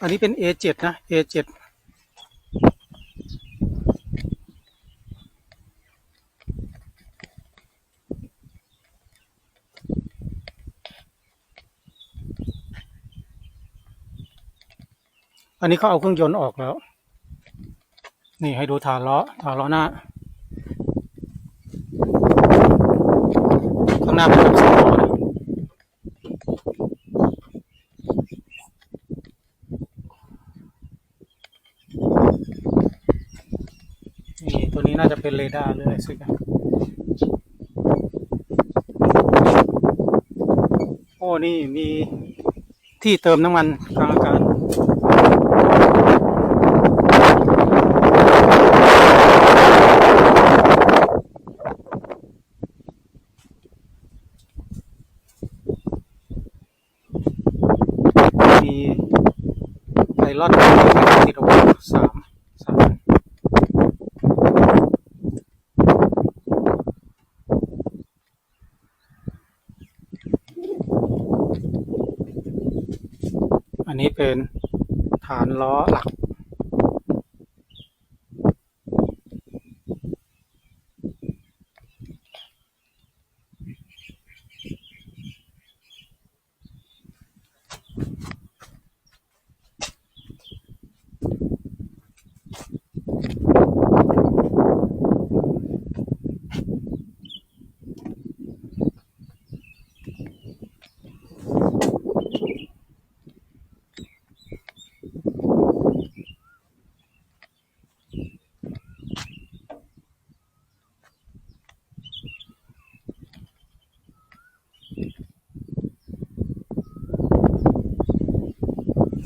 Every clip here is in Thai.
อันนี้เป็น A7 นะ A7 อันนี้เขาเอาเครื่องยนต์ออกแล้ว นี่ให้ดูฐานล้อฐานล้อหน้า ข้างหน้าเป็นแบบสองล้อ นี่ตัวนี้น่าจะเป็นเรดาร์เลยสิครับโอ้นี่มีที่เติมน้ำมันกลางอากาศมีไพลอตติดอาไว้สามสาม อันนี้เป็นฐานล้อหลัก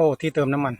อ้ที่เติมน้ำมัน